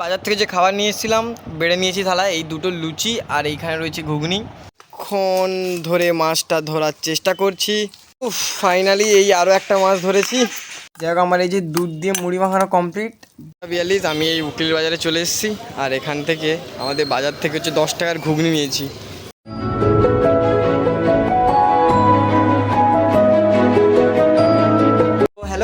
বাজার থেকে যে খাবার নিয়ে এসেছিলাম, বেড়ে নিয়েছি থালা এই দুটো লুচি আর এইখানে রয়েছে ঘুগনি। ক্ষণ ধরে মাছটা ধরার চেষ্টা করছি। উফ ফাইনালি এই আরও একটা মাছ ধরেছি। যাই হোক, আমার এই যে দুধ দিয়ে মুড়ি মাখানো কমপ্লিট বিয়াল্লিশ, আমি এই উকিল বাজারে চলে এসেছি। আর এখান থেকে আমাদের বাজার থেকে হচ্ছে দশ টাকার ঘুগনি নিয়েছি।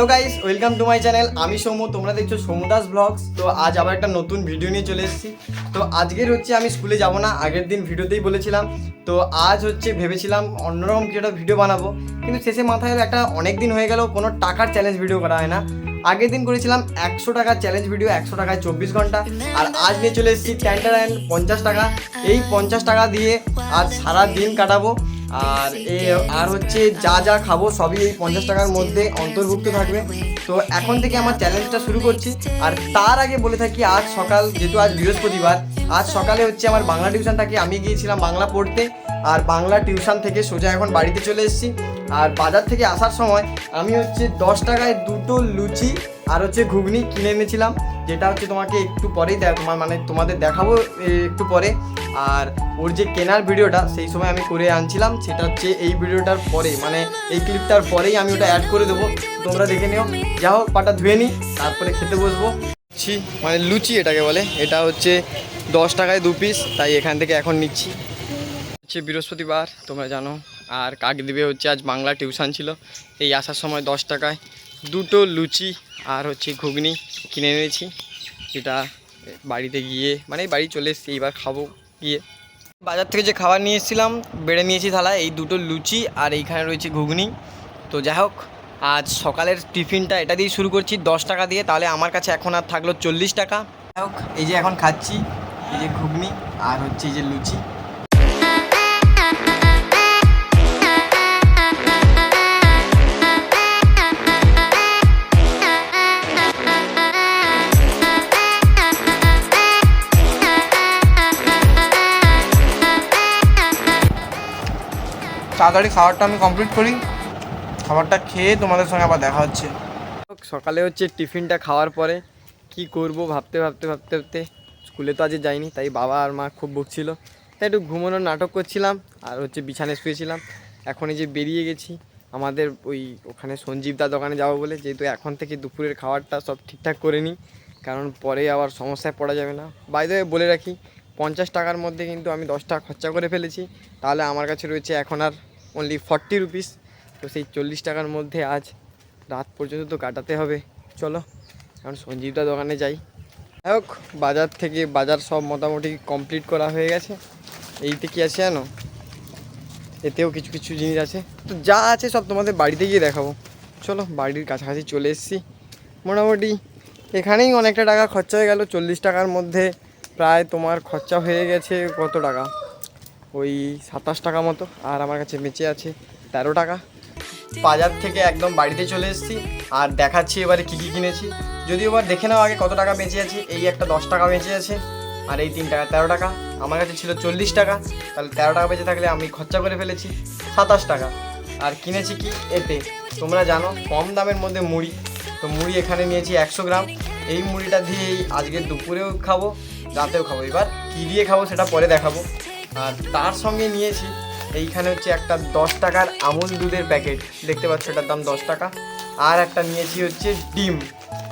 Hello guys, welcome to my channel. আমি সৌম্য, তোমরা দেখছ সৌমদাস ব্লগস। তো আজ আবার একটা নতুন ভিডিও নিয়ে চলে এসেছি। তো আজকের হচ্ছে আমি স্কুলে যাব না, আগের দিন ভিডিওতেই বলেছিলাম। তো আজ হচ্ছে ভেবেছিলাম অন্যরকম কি একটা ভিডিও বানাবো। কিন্তু শেষে মাথায় একটা অনেক দিন হয়ে গেল, কোনো টাকার চ্যালেঞ্জ ভিডিও করা হয় না। আগের দিন করেছিলাম একশো টাকার চ্যালেঞ্জ ভিডিও একশো টাকায় চব্বিশ ঘণ্টা। আর আজ নিয়ে চলে এসেছি টেন্টার অ্যান্ড পঞ্চাশ টাকা। এই পঞ্চাশ টাকা দিয়ে আজ সারা দিন কাটাবো। আর এ আর হচ্ছে যা যা খাব সবই এই পঞ্চাশ টাকার মধ্যে অন্তর্ভুক্ত থাকবে। তো এখন থেকে আমার চ্যালেঞ্জটা শুরু করছি। আর তার আগে বলে থাকি আজ সকাল যেহেতু আজ বৃহস্পতিবার আজ সকালে হচ্ছে আমার বাংলা টিউশন থাকে আমি গিয়েছিলাম বাংলা পড়তে। আর বাংলা টিউশন থেকে সোজা এখন বাড়িতে চলে এসেছি। আর বাজার থেকে আসার সময় আমি হচ্ছে দশ টাকায় দুটো লুচি আর হচ্ছে ঘুগনি কিনে এনেছিলাম, যেটা হচ্ছে তোমাকে একটু পরেই দেখ, তোমার মানে তোমাদের দেখাবো একটু পরে। আর ওর যে কেনার ভিডিওটা, সেই সময় আমি করে আনছিলাম, সেটা হচ্ছে এই ভিডিওটার পরে মানে এই ক্লিপটার পরেই আমি ওটা অ্যাড করে দেবো। তোমরা দেখে নিও। যা হোক, পাটা ধুয়ে নিই, তারপরে খেতে বসবো। ছি মানে লুচি এটাকে বলে, এটা হচ্ছে দশ টাকায় দু পিস তাই এখান থেকে এখন নিচ্ছি। হচ্ছে বৃহস্পতিবার, তোমরা জানো। আর কাক দিবে হচ্ছে আজ বাংলা টিউশন ছিল। এই আসার সময় দশ টাকায় দুটো লুচি আর হচ্ছে ঘুগনি কিনে এনেছি। যেটা বাড়িতে গিয়ে মানে বাড়ি চলে এসেছি, এইবার খাব গিয়ে। বাজার থেকে যে খাবার নিয়ে এসেছিলাম, বেড়ে নিয়েছি থালায় এই দুটো লুচি আর এইখানে রয়েছে ঘুগনি। তো যাই হোক, আজ সকালের টিফিনটা এটা দিয়ে শুরু করছি, দশ টাকা দিয়ে। তাহলে আমার কাছে এখন আর থাকল চল্লিশ টাকা। যাই হোক, এই যে এখন খাচ্ছি, এই যে ঘুগনি আর হচ্ছে এই যে লুচি। তাড়াতাড়ি খাবারটা আমি কমপ্লিট করি। খাবারটা খেয়ে তোমাদের সঙ্গে আবার দেখা হচ্ছে। সকালে হচ্ছে টিফিনটা খাওয়ার পরে কি করব ভাবতে ভাবতে ভাবতে ভাবতে স্কুলে তো আজ যাইনি, তাই বাবা আর মা খুব বকছিল। তাই একটু ঘুমানোর নাটক করছিলাম আর হচ্ছে বিছানায় শুয়েছিলাম। এখন এই যে বেরিয়ে গেছি, আমাদের ওই ওখানে সঞ্জীবদার দোকানে যাব বলে, যেহেতু এখন থেকে দুপুরের খাবারটা সব ঠিকঠাক করে নিই, কারণ পরে আবার সমস্যায় পড়া যাবে না। বাইরে বলে রাখি, পঞ্চাশ টাকার মধ্যে কিন্তু আমি দশ টাকা খরচা করে ফেলেছি, তাহলে আমার কাছে রয়েছে এখন আর অনলি ফর্টি রুপিস তো সেই চল্লিশ টাকার মধ্যে আজ রাত পর্যন্ত তো কাটাতে হবে। চলো, এখন সঞ্জীবদা দোকানে যাই। যাই হোক, বাজার থেকে বাজার সব মোটামুটি কমপ্লিট করা হয়ে গেছে। এইতে কি আছে জানো? এতেও কিছু কিছু জিনিস আছে। তো যা আছে সব তোমাদের বাড়িতে গিয়ে দেখাবো। চলো, বাড়ির কাছাকাছি চলে এসেছি। মোটামুটি এখানেই অনেকটা টাকা খরচা হয়ে গেল। চল্লিশ টাকার মধ্যে প্রায় তোমার খরচা হয়ে গেছে কত টাকা? ওই সাতাশ টাকা মতো, আর আমার কাছে বেঁচে আছে তেরো টাকা। বাজার থেকে একদম বাড়িতে চলে এসেছি, আর দেখাচ্ছি এবারে কী কী কিনেছি। যদিও এবার দেখে নাও আগে কত টাকা বেঁচে আছে, এই একটা দশ টাকা বেঁচে আছে, আর এই তিন টাকা তেরো টাকা, আমার কাছে ছিল চল্লিশ টাকা, তাহলে তেরো টাকা বেঁচে থাকলে আমি খরচা করে ফেলেছি সাতাশ টাকা। আর কিনেছি কি এতে, তোমরা জানো কম দামের মধ্যে মুড়ি, তো মুড়ি এখানে নিয়েছি একশো গ্রাম, এই মুড়িটা দিয়েই আজকে দুপুরেও খাব, রাতেও খাব। এবার কী দিয়ে খাব সেটা পরে দেখাবো। আর তার সঙ্গে নিয়েছি। এইখানে হচ্ছে একটা দশ টাকার আমুল দুধের প্যাকেট। দেখতে পাচ্ছ এটার দাম দশ টাকা। আর একটা নিয়েছি হচ্ছে ডিম।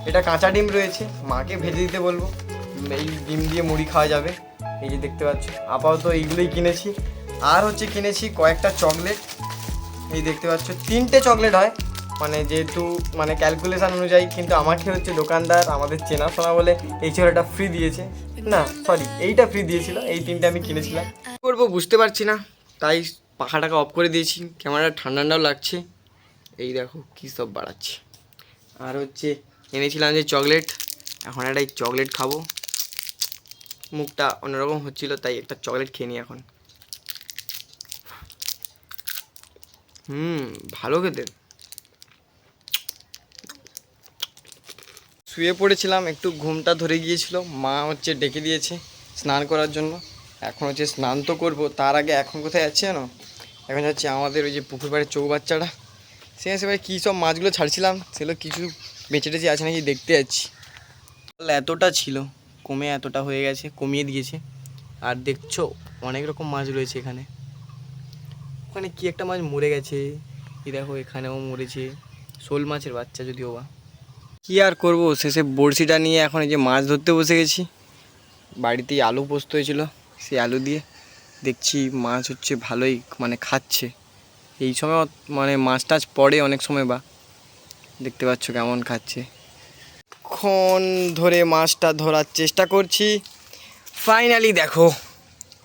এটা কাঁচা ডিম রয়েছে। মাকে ভেজে দিতে বলব। এই ডিম দিয়ে মুড়ি খাওয়া যাবে। এই যে দেখতে পাচ্ছ। আপাতত এইগুলোই কিনেছি। আর হচ্ছে কিনেছি কয়েকটা চকলেট। এই দেখতে পাচ্ছ, তিনটে চকলেট হয়। মানে যেহেতু মানে ক্যালকুলেশন অনুযায়ী কিন্তু আমাকে হচ্ছে দোকানদার আমাদের চেনাশোনা বলে এই ছেলেটা ফ্রি দিয়েছে। না সরি এইটা ফ্রি দিয়েছিল। এই তিনটে আমি কিনেছিলাম। করব বুঝতে পারছি না। তাই পাখাটাকে অফ করে দিয়েছি। ক্যামেরাটা ঠান্ডা ঠান্ডাও লাগছে। এই দেখো কী সব বাড়াচ্ছে। আর হচ্ছে এনেছিলাম যে চকলেট এখন একটা চকলেট খাব। মুখটা অন্যরকম হচ্ছিল, তাই একটা চকলেট খেয়ে নিই এখন। হুম, ভালো খেতে। শুয়ে পড়েছিলাম, একটু ঘুমটা ধরে গিয়েছিল। মা হচ্ছে ডেকে দিয়েছে স্নান করার জন্য। এখন হচ্ছে স্নান তো করব, তার আগে এখন কোথায় যাচ্ছে জানো? এখন যাচ্ছে আমাদের ওই যে পুকুর পাড়ের চৌবাচ্চাটা। সে সে কী সব মাছগুলো ছাড়ছিলাম? সেগুলো কিছু বেঁচে টেচে আছে নাকি দেখতে যাচ্ছি। এতটা ছিল, কমে এতটা হয়ে গেছে, কমিয়ে দিয়েছে। আর দেখছ, অনেক রকম মাছ রয়েছে এখানে। ওখানে কি একটা মাছ মরে গেছে। এই দেখো, এখানেও মরেছে। শোল মাছের বাচ্চা যদিও বা। কি আর করব? শেষে বড়শিটা নিয়ে এখন এই যে মাছ ধরতে বসে গেছি। বাড়িতেই আলু পোস্ত হয়েছিল। সেই আলু দিয়ে দেখছি মাছ হচ্ছে ভালোই মানে খাচ্ছে। এই সময় মানে মাছ টাছ পড়ে অনেক সময় বা। দেখতে পাচ্ছ কেমন খাচ্ছে। ক্ষণ ধরে মাছটা ধরার চেষ্টা করছি। ফাইনালি দেখো,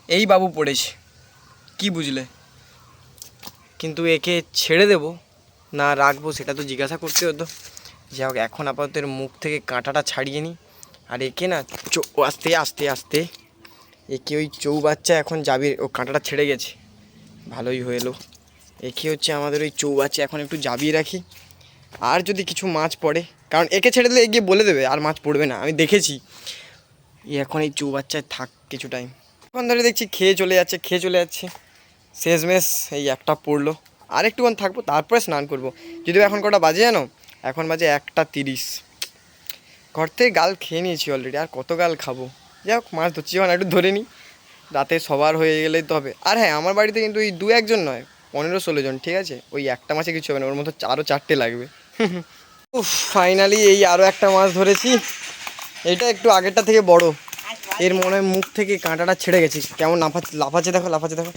এই বাবু পড়েছে। কি বুঝলে? কিন্তু একে ছেড়ে দেব, না রাখব সেটা তো জিজ্ঞাসা করতে হতো। যাই হোক, এখন আপাতত মুখ থেকে কাঁটাটা ছাড়িয়ে নিই। আর একে না আস্তে আস্তে আস্তে একে ওই চৌবাচ্চা এখন যাবে, ও কাঁটাটা ছেড়ে গেছে। ভালোই হয়ে এলো। একে হচ্ছে আমাদের ওই চৌবাচ্চা এখন একটু জাবিয়ে রাখি। আর যদি কিছু মাছ পড়ে, কারণ একে ছেড়ে দিলে এগিয়ে বলে দেবে, আর মাছ পড়বে না, আমি দেখেছি। এখন এই চৌবাচ্চায় থাক কিছু টাইম এখন ধরে দেখছি খেয়ে চলে যাচ্ছে, খেয়ে চলে যাচ্ছে। শেষমেশ এই একটা পড়ল। আর একটুক্ষণ থাকব, তারপরে স্নান করব। যদিও এখন কটা বাজে জানো? এখন বাজে একটা তিরিশ। ঘর থেকে গাল খেয়ে নিয়েছি অলরেডি আর কত গাল খাব? যাই হোক মাছ ধরছি যখন একটু ধরে নিই রাতে সবার হয়ে গেলেই তো হবে। আর হ্যাঁ আমার বাড়িতে কিন্তু এই দু একজন নয় পনেরো ষোলো জন ঠিক আছে? ওই একটা মাছে কিছু হবে না ওর মতো আরও চারটে লাগবে। ফাইনালি এই আরও একটা মাছ ধরেছি। এটা একটু আগেরটা থেকে বড়। এর মনে হয় মুখ থেকে কাঁটাটা ছেড়ে গেছে। কেমন লাফাচ্ছে লাফাচ্ছে দেখো লাফাচ্ছে দেখো।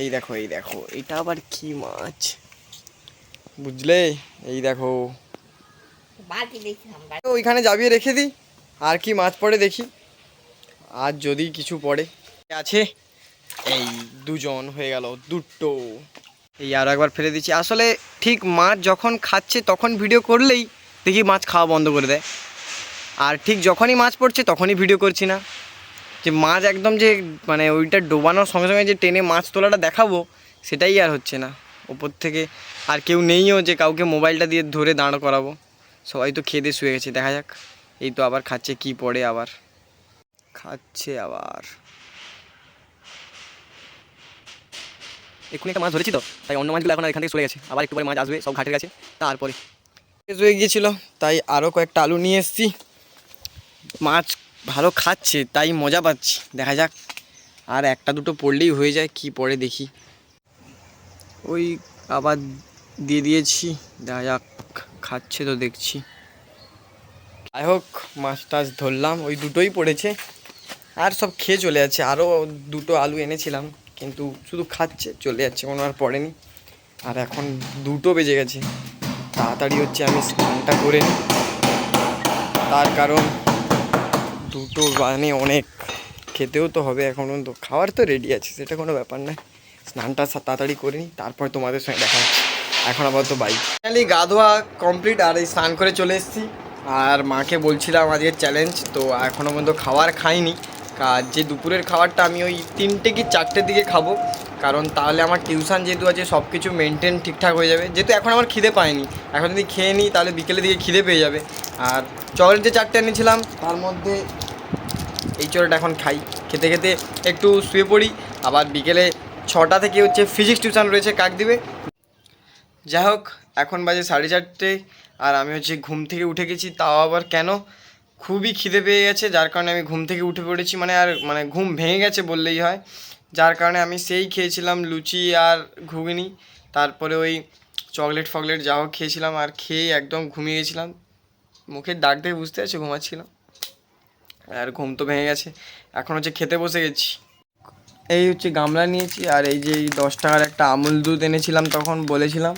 এই দেখো এই দেখো এটা আবার কি মাছ? বুঝলে? এই দেখো। ওইখানে যাবিয়ে রেখে দিই। আর কি মাছ পড়ে দেখি। আর যদি কিছু পড়ে। আছে। এই দুজন হয়ে গেল, দুটো। এই আরও একবার ফেলে দিচ্ছি। আসলে ঠিক মাছ যখন খাচ্ছে তখন ভিডিও করলেই দেখি মাছ খাওয়া বন্ধ করে দেয়। আর ঠিক যখনই মাছ পড়ছে তখনই ভিডিও করছি না। যে মাছ একদম যে মানে ওইটা ডোবানোর সঙ্গে সঙ্গে যে টেনে মাছ তোলাটা দেখাবো, সেটাই আর হচ্ছে না। ওপর থেকে আর কেউ নেইও যে কাউকে মোবাইলটা দিয়ে ধরে দাঁড় করাবো। সবাই তো খেয়ে দিয়ে শুয়ে গেছে, দেখা যাক। এই তো আবার খাচ্ছে, কি পড়ে আবার? খাচ্ছে আবার। এক্ষুনি একটা মাছ ধরেছি তো, তাই অন্য মাছগুলো এখন এখান থেকে সরে গেছে। আবার একটু পরে মাছ আসবে, সব ঘাটের কাছে, তারপরে। শেষ হয়ে গিয়েছিল, তাই আরও কয়েকটা আলু নিয়ে এসেছি। মাছ ভালো খাচ্ছে, তাই মজা পাচ্ছি। দেখা যাক, আর একটা দুটো পড়লেই হয়ে যায়, কি পড়ে দেখি। ওই আবার দিয়ে দিয়েছি, দেখা যাক, খাচ্ছে তো দেখছি। যাই হোক, মাছ টাছ ধরলাম, ওই দুটোই পড়েছে। আর সব খেয়ে চলে যাচ্ছে। আরও দুটো আলু এনেছিলাম, কিন্তু শুধু খাচ্ছে, চলে যাচ্ছে, কোনো আর পড়েনি। আর এখন দুটো বেজে গেছে। তাড়াতাড়ি হচ্ছে আমি স্নানটা করে নিই। তার কারণ দুটো মানে অনেক। খেতেও তো হবে এখন তো। খাওয়ার তো রেডি আছে, সেটা কোনো ব্যাপার নয়। স্নানটা তাড়াতাড়ি করে নিই, তারপর তোমাদের সঙ্গে দেখা এখন আপাতত বাইক ফাইনালি গা ধোয়া কমপ্লিট আর এই স্নান করে চলে এসেছি। আর মাকে বলছিলাম আজকের চ্যালেঞ্জ তো এখনও পর্যন্ত খাবার খাইনি। কাজ যে দুপুরের খাবারটা আমি ওই তিনটে কি চারটের দিকে খাব, কারণ তাহলে আমার টিউশন যেহেতু আছে সব কিছু মেনটেন ঠিকঠাক হয়ে যাবে। যেহেতু এখন আমার খিদে পায়নি, এখন যদি খেয়ে নিই তাহলে বিকেলের দিকে খিদে পেয়ে যাবে। আর চকলেট যে চারটে এনেছিলাম, তার মধ্যে এই চোরটা এখন খাই। খেতে খেতে একটু শুয়ে পড়ি, আবার বিকেলে ছটা থেকে হচ্ছে ফিজিক্স টিউশন রয়েছে, কাক দিবে? যাই হোক, এখন বাজে সাড়ে চারটে। আর আমি হচ্ছে ঘুম থেকে উঠে গেছি, তাও আবার কেন? খুবই খিদে পেয়ে গেছে, যার কারণে আমি ঘুম থেকে উঠে পড়েছি মানে আর মানে ঘুম ভেঙে গেছে বললেই হয়। যার কারণে আমি সেই খেয়েছিলাম লুচি আর ঘুগনি, তারপরে ওই চকলেট ফকলেট যা হোক খেয়েছিলাম আর খেয়ে একদম ঘুমিয়ে গেছিলাম। মুখের দাগ দেখে বুঝতে পারছি, ঘুমাচ্ছিলাম। আর ঘুম তো ভেঙে গেছে, এখন হচ্ছে খেতে বসে গেছি। এই হচ্ছে গামলা নিয়েছি, আর এই যে দশ টাকার একটা আমুল দুধ এনেছিলাম তখন বলেছিলাম,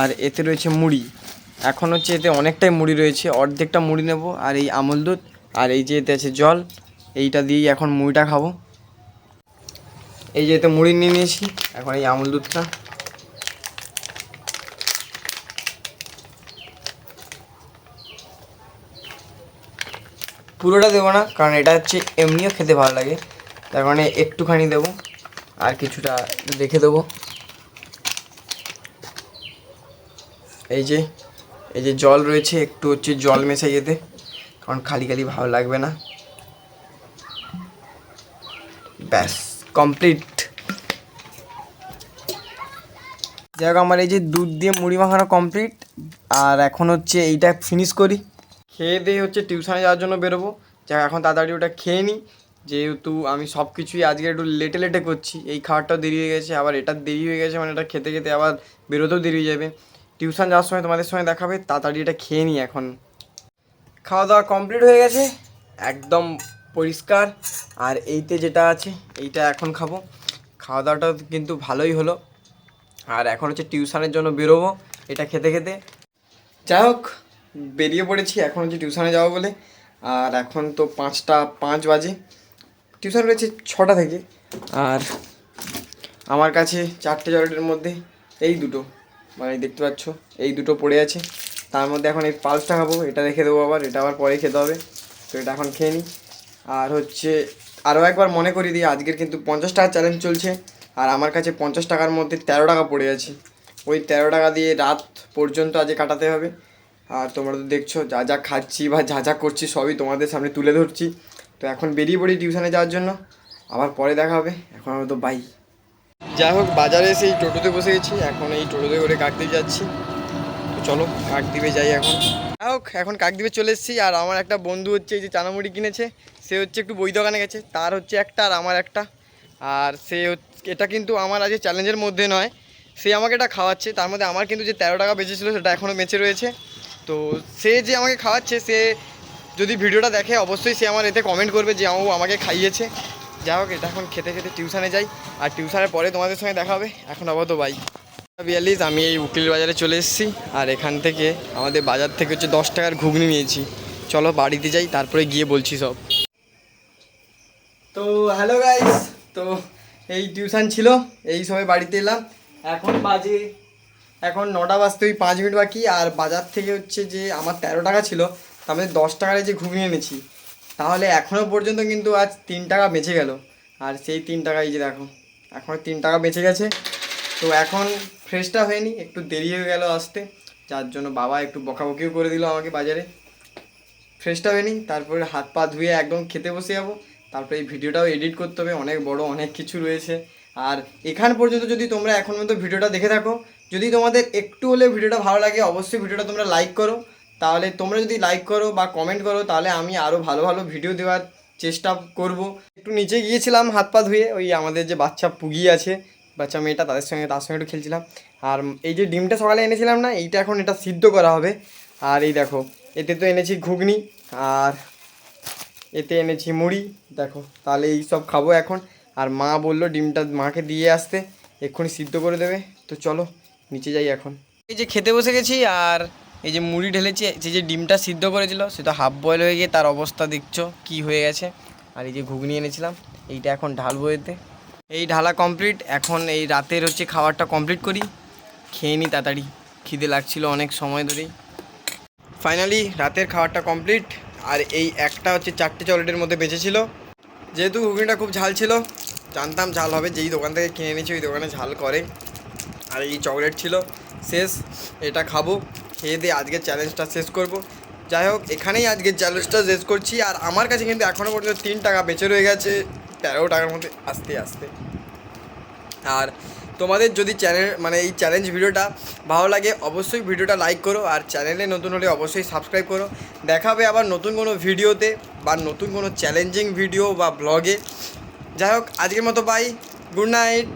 আর এতে রয়েছে মুড়ি। এখন হচ্ছে এতে অনেকটাই মুড়ি রয়েছে, অর্ধেকটা মুড়ি নেব, আর এই আমুল দুধ, আর এই যে এতে আছে জল, এইটা দিয়েই এখন মুড়িটা খাব। এই যে এতে মুড়ি নিয়ে নিয়েছি, এখন এই আমুল দুধটা। পুরোটা দেবো না, কারণ এটা হচ্ছে এমনিও খেতে ভালো লাগে, তার কারণে একটুখানি দেবো, আর কিছুটা রেখে দেবো। এই যে এই যে জল রয়েছে, একটু হচ্ছে জল মেশাই এতে, কারণ খালি খালি ভালো লাগবে না। ব্যাস কমপ্লিট যাই হোক, আমার এই যে দুধ দিয়ে মুড়ি মাখানো কমপ্লিট আর এখন হচ্ছে এইটা ফিনিশ করি। খেয়ে দিয়ে হচ্ছে টিউশনে যাওয়ার জন্য বেরোবো। যাক এখন তাড়াতাড়ি ওটা খেয়ে নিই। যেহেতু আমি সব কিছুই আজকে একটু লেটে লেটে করছি, এই খাবারটাও দেরি হয়ে গেছে, আবার এটা দেরি হয়ে গেছে মানে এটা খেতে খেতে আবার বেরোতেও দেরি হয়ে যাবে। টিউশন যাওয়ার সময় তোমাদের সময় দেখাবে, তাড়াতাড়ি এটা খেয়ে নিই এখন। খাওয়া দাওয়া কমপ্লিট হয়ে গেছে, একদম পরিষ্কার। আর এইতে যেটা আছে, এইটা এখন খাব। খাওয়া দাওয়াটা কিন্তু ভালোই হলো। আর এখন হচ্ছে টিউশনের জন্য বেরোবো, এটা খেতে খেতে। যাই হোক, বেরিয়ে পড়েছি, এখন হচ্ছে টিউশনে যাব বলে। আর এখন তো পাঁচটা, পাঁচ বাজে। টিউশন রয়েছে ছটা থেকে। আর আমার কাছে চারটে চকলেটের মধ্যে এই দুটো। মানে দেখতে পাচ্ছ, এই দুটো পড়ে আছে। তার মধ্যে এখন এই পালসটা খাব, এটা রেখে দেবো আবার, এটা আবার পরে খেতে হবে। তো এটা এখন খেয়ে নিই। আর হচ্ছে আরও একবার মনে করি দিই, আজকের কিন্তু পঞ্চাশ টাকা চ্যালেঞ্জ চলছে। আর আমার কাছে পঞ্চাশ টাকার মধ্যে তেরো টাকা পড়ে আছে। ওই তেরো টাকা দিয়ে রাত পর্যন্ত আজকে কাটাতে হবে। আর তোমরা তো দেখছ, যা যা খাচ্ছি বা যা যা করছি সবই তোমাদের সামনে তুলে ধরছি। তো এখন বেরিয়ে পড়ি টিউশনে যাওয়ার জন্য। আবার পরে দেখা হবে। এখন তো বাই যাই হোক, বাজারে এসে এই টোটোতে বসে গেছি, এখন এই টোটোতে করে কাকদ্বীপ যাচ্ছি। তো চলো, কাকদ্বীপে যাই এখন। যাই হোক, এখন কাকদ্বীপে চলে এসেছি, আর আমার একটা বন্ধু হচ্ছে এই যে চানামুড়ি কিনেছে, সে হচ্ছে একটু বই দোকানে গেছে, তার হচ্ছে একটা আর আমার একটা। আর সে এটা কিন্তু আমার আজকে চ্যালেঞ্জের মধ্যে নয়, সে আমাকে এটা খাওয়াচ্ছে, তার মধ্যে আমার কিন্তু যে তেরো টাকা বেঁচেছিলো, সেটা এখনও বেঁচে রয়েছে। তো সে যে আমাকে খাওয়াচ্ছে, সে যদি ভিডিওটা দেখে, অবশ্যই সে আমার এতে কমেন্ট করবে যে, ও আমাকে খাইয়েছে। যাই হোক, এটা এখন খেতে খেতে টিউশানে যাই। আর টিউশনের পরে তোমাদের সঙ্গে দেখা হবে। এখন আপাতত বাই বিয়াল্লিশ, আমি এই উকিল বাজারে চলে এসেছি। আর এখান থেকে আমাদের বাজার থেকে হচ্ছে দশ টাকার ঘুগনি নিয়েছি। চলো বাড়িতে যাই, তারপরে গিয়ে বলছি সব। তো হ্যালো গাইস তো এই টিউশন ছিল, এই সময় বাড়িতে এলাম। এখন বাজে, এখন নটা বাজতে ওই পাঁচ মিনিট বাকি। আর বাজার থেকে হচ্ছে যে আমার তেরো টাকা ছিল, তার মধ্যে দশ টাকার যে ঘুগনি এনেছি। তাহলে এখনও পর্যন্ত কিন্তু আজ তিন টাকা বেঁচে গেল। আর সেই তিন টাকা এই যে দেখো, এখন তিন টাকা বেঁচে গেছে। তো এখন ফ্রেশটা হয়নি, একটু দেরি হয়ে গেল আসতে। যার জন্য বাবা একটু বকাবকিও করে দিল আমাকে বাজারে। ফ্রেশটা হয়নি, তারপরে হাত পা ধুয়ে একদম খেতে বসে যাব। তারপরে এই ভিডিওটাও এডিট করতে হবে, অনেক বড় অনেক কিছু রয়েছে। আর এখান পর্যন্ত যদি তোমরা এখন পর্যন্ত ভিডিওটা দেখে থাকো, যদি তোমাদের একটু হলে ভিডিওটা ভালো লাগে, অবশ্যই ভিডিওটা তোমরা লাইক করো। তাহলে তোমরা যদি লাইক করো বা কমেন্ট করো, তাহলে আমি আরও ভালো ভালো ভিডিও দেওয়ার চেষ্টা করব। একটু নিচে গিয়েছিলাম হাত পা ধুয়ে, ওই আমাদের যে বাচ্চা পুগি আছে, বাচ্চা মেয়েটা, তাদের সঙ্গে, তার সঙ্গে একটু খেলছিলাম। আর এই যে ডিমটা সকালে এনেছিলাম না, এইটা এখন এটা সিদ্ধ করা হবে। আর এই দেখো, এতে তো এনেছি ঘুগনি, আর এতে এনেছি মুড়ি। দেখো, তাহলে এই সব খাব এখন। আর মা বলল ডিমটা মাকে দিয়ে আসতে, এক্ষুনি সিদ্ধ করে দেবে। তো চলো, নিচে যাই এখন। এই যে খেতে বসে গেছি, আর এই যে মুড়ি ঢেলেছি, যে যে ডিমটা সিদ্ধ করেছিল সেটা হাফ বয়েল হয়ে গিয়ে তার অবস্থা দেখছ, কি হয়ে গেছে। আর এই যে ঘুগনি এনেছিলাম, এইটা এখন ঢালবো এতে। এই ঢালা কমপ্লিট এখন এই রাতের হচ্ছে খাবারটা কমপ্লিট করি। খেয়ে নিই তাড়াতাড়ি, খিদে লাগছিল অনেক সময় ধরেই। ফাইনালি রাতের খাবারটা কমপ্লিট আর এই একটা হচ্ছে চারটে চকলেটের মধ্যে বেঁচেছিল। যেহেতু ঘুগনিটা খুব ঝাল ছিল, জানতাম ঝাল হবে, যেই দোকান থেকে কিনে এনেছি, ওই দোকানে ঝাল করে। আর এই চকলেট ছিল, শেষ, এটা খাব। খেয়ে দিয়ে আজকের চ্যালেঞ্জটা শেষ করব। যাই হোক, এখানেই আজকের চ্যালেঞ্জটা শেষ করছি। আর আমার কাছে কিন্তু এখনও পর্যন্ত তিন টাকা বেঁচে রয়ে গেছে। তেরো টাকার মধ্যে আস্তে আস্তে। আর তোমাদের যদি চ্যানেল মানে এই চ্যালেঞ্জ ভিডিওটা ভালো লাগে, অবশ্যই ভিডিওটা লাইক করো। আর চ্যানেলে নতুন হলে অবশ্যই সাবস্ক্রাইব করো। দেখাবে আবার নতুন কোনো ভিডিওতে বা নতুন কোনো চ্যালেঞ্জিং ভিডিও বা ব্লগে যাই হোক, আজকের মতো বাই গুড নাইট